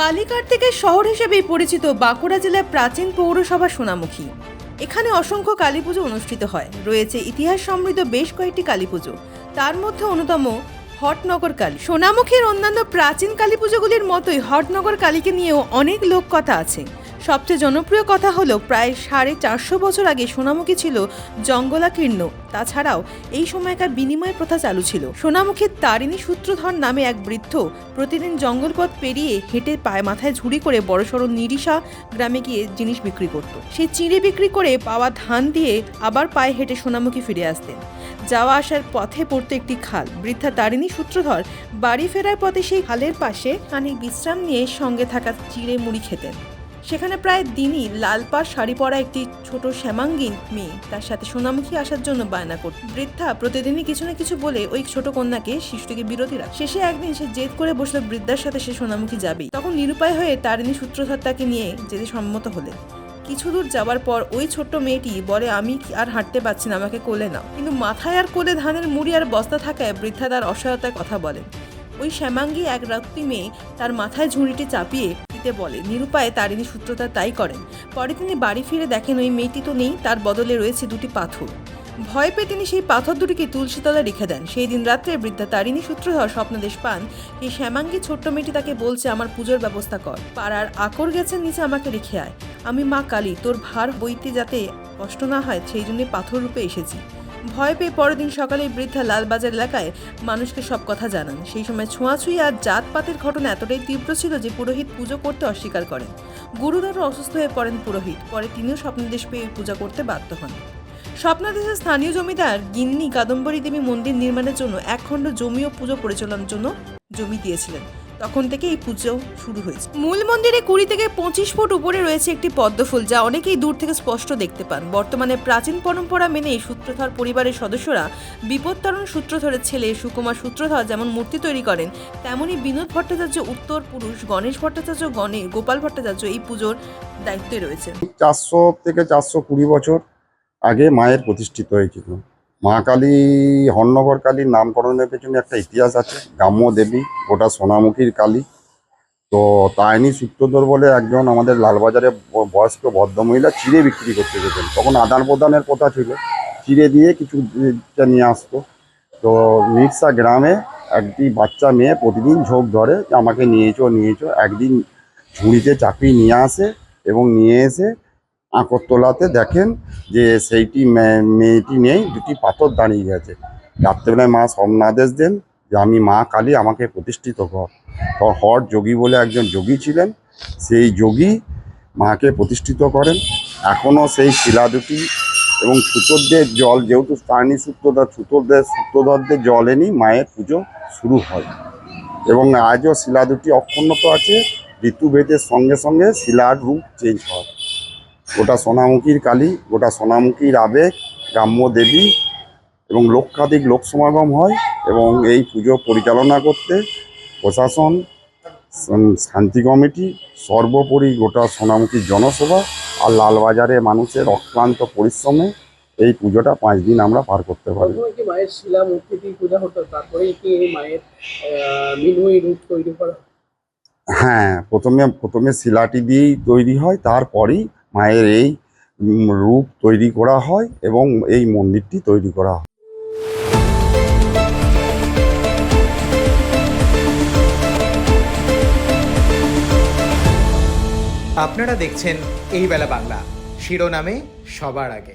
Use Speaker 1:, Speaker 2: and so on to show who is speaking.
Speaker 1: কালীকার্তিকের শহর হিসেবেই পরিচিত বাঁকুড়া জেলার প্রাচীন পৌরসভা সোনামুখী। এখানে অসংখ্য কালী পুজো অনুষ্ঠিত হয়। রয়েছে ইতিহাস সমৃদ্ধ বেশ কয়েকটি কালী পুজো তার মধ্যে অন্যতম হটনগর কালী। সোনামুখীর অন্যান্য প্রাচীন কালী পুজোগুলির মতোই হটনগর কালীকে নিয়েও অনেক লোক কথা আছে। সবচেয়ে জনপ্রিয় কথা হলো প্রায় সাড়ে চারশো বছর আগে সোনামুখী ছিল জঙ্গলাকীর্ণ। তাছাড়াও এই সময়কার বিনিময় প্রথা চালু ছিল। সোনামুখীর তারিণী সূত্রধর নামে এক বৃদ্ধ প্রতিদিন জঙ্গলপথ পেরিয়ে হেঁটে পায়ে মাথায় ঝুড়ি করে বড়সড় নিরিশা গ্রামে গিয়ে জিনিস বিক্রি করত। সে চিড়ে বিক্রি করে পাওয়া ধান দিয়ে আবার পায়ে হেঁটে সোনামুখী ফিরে আসতেন। যাওয়া আসার পথে পড়তো একটি খাল। বৃদ্ধা তারিণী সূত্রধর বাড়ি ফেরার পথে সেই খালের পাশে খানিক বিশ্রাম নিয়ে সঙ্গে থাকা চিড়ে মুড়ি খেতেন। সেখানে প্রায় দিনই লাল পাড় শাড়ি পরা একটি ছোট শ্যামাঙ্গীন মেয়ে তার সাথে সোনামুখী আসার জন্য বায়না করত বৃদ্ধা প্রতিদিনই কিছু না কিছু বলে ওই ছোট কন্যাকে, শিশুটিকে বিরতি রাখ। শেষে একদিন সে জেদ করে বসল বৃদ্ধার সাথে সে সোনামুখী যাবেই তখন নিরুপায় হয়ে তারিণী সূত্রধর তাকে নিয়ে যেতে সম্মত হলেন কিছু দূর যাওয়ার পর ওই ছোট্ট মেয়েটি বলে, আমি আর হাঁটতে পারছি না, আমাকে কোলে নাও। কিন্তু মাথায় আর কোলে ধানের মুড়ি আর বস্তা থাকায় বৃদ্ধা তার অসহায়তার কথা বলেন। ওই শ্যামাঙ্গী এক রাত্রি মেয়ে তার মাথায় ঝুড়িটি চাপিয়ে দিতে বলে। নিরুপায়ে তারিণী সূত্রতা তাই করেন। পরে তিনি বাড়ি ফিরে দেখেন ওই মেয়েটি তো নেই, তার বদলে রয়েছে দুটি পাথর। ভয় পেয়ে তিনি সেই পাথর দুটিকে তুলসীতলা রেখে দেন। সেই দিন রাত্রে বৃদ্ধা তারিণী সূত্রধর স্বপ্নদেশ পান এই শ্যামাঙ্গী ছোট্ট মেয়েটি তাকে বলছে, আমার পুজোর ব্যবস্থা কর। পাড়ার আকর গেছেন, নিচে আমাকে রেখে আয়। আমি মা কালী, তোর ভার বইতে যাতে কষ্ট না হয়, সেই জন্য পাথর রূপে এসেছি। ভয় পেয়ে পরের দিন সকালে বৃদ্ধা লালবাজার এলাকায় মানুষকে সব কথা জানান। সেই সময় ছোঁয়াছুঁই আর জাতপাতের ঘটনা এতটাই তীব্র ছিল যে পুরোহিত পুজো করতে অস্বীকার করেন। গুরুতর অসুস্থ হয়ে পড়েন পুরোহিত। পরে তিনিও স্বপ্নদেশ পেয়ে পূজা করতে বাধ্য হন। স্বপ্নাদেশের স্থানীয় জমিদার গিন্নি কাদম্বরী দেবী মন্দির নির্মাণের জন্য একখণ্ড জমি ও পুজো পরিচালনার জন্য জমি দিয়েছিলেন। তখন থেকে এই পুজো শুরু হয়েছে। মূল মন্দিরে কুড়ি থেকে পঁচিশ ফুট উপরে রয়েছে একটি পদ্মফুল যা অনেকেই দূর থেকে স্পষ্ট দেখতে পান। বর্তমানে প্রাচীন পরম্পরা মেনে সূত্রধর পরিবারের সদস্যরা বিপত্তারণ সূত্রধরের ছেলে সুকুমার সূত্রধর যেমন মূর্তি তৈরি করেন তেমনি বিনোদ ভট্টাচার্য উত্তর পুরুষ গণেশ ভট্টাচার্য গণে গোপাল ভট্টাচার্য এই পুজোর দায়িত্বে রয়েছে
Speaker 2: চারশো থেকে চারশো কুড়ি বছর আগে মায়ের প্রতিষ্ঠিত হয়েছিল। মা কালী হন্নগর কালীর নামকরণের পেছনে একটা ইতিহাস আছে, গ্রাম্য দেবী, ওটা সোনামুখীর কালী। তো তাইনি সূত্রধর বলে একজন আমাদের লালবাজারে বয়স্ক ভদ্রমহিলা চিড়ে বিক্রি করতে যেতেন। তখন আদান প্রদানের কথা ছিল, চিড়ে দিয়ে কিছু নিয়ে আসতো। তো মির্সা গ্রামে একটি বাচ্চা মেয়ে প্রতিদিন ঝোঁক ধরে আমাকে নিয়েছো নিয়েছো একদিন ঝুড়িতে চাকরি নিয়ে আসে এবং নিয়ে এসে আকরতলাতে দেখেন যে সেইটি মেয়েটি নেই, দুটি পাথর দাঁড়িয়ে গেছে। রাত্রেবেলায় মা স্বপ্নাদেশ দেন যে আমি মা কালী, আমাকে প্রতিষ্ঠিত কর। হর যোগী বলে একজন যোগী ছিলেন। সেই যোগী মাকে প্রতিষ্ঠিত করেন। এখনও সেই শিলা দুটি এবং সুতোরদের জল, যেহেতু স্থানীয় সূত্রধর সুতোরদের সূত্রধরদের জল এনেই মায়ের পুজো শুরু হয়। এবং আজও শিলা দুটি অক্ষুণ্ণত আছে। ঋতুভেদের সঙ্গে সঙ্গে শিলার রূপ চেঞ্জ হয়। গোটা সোনামুখীর কালী গোটা সোনামুখীর আবেগ গ্রাম্য দেবী এবং লক্ষাধিক লোক সমাগম হয় এবং এই পুজো পরিচালনা করতে প্রশাসন শান্তি কমিটি সর্বোপরি গোটা সোনামুখী জনসভা আর লালবাজারে মানুষের অক্লান্ত পরিশ্রমে এই পুজোটা পাঁচ দিন আমরা পার করতে পারি।
Speaker 3: মায়ের শিলা মূর্তি দিয়ে পূজা হতো? তারপরেই কি মায়ের আহ, রূপ তৈরি করা? হ্যাঁ
Speaker 2: প্রথমে প্রথমে শিলাটি দিয়েই তৈরি হয় তারপরেই মায়ের এই রূপ তৈরি করা হয় এবং এই মন্দিরটি তৈরি করা হয়।
Speaker 4: আপনারা দেখছেন এই বেলা বাংলা। শিরোনামে সবার আগে।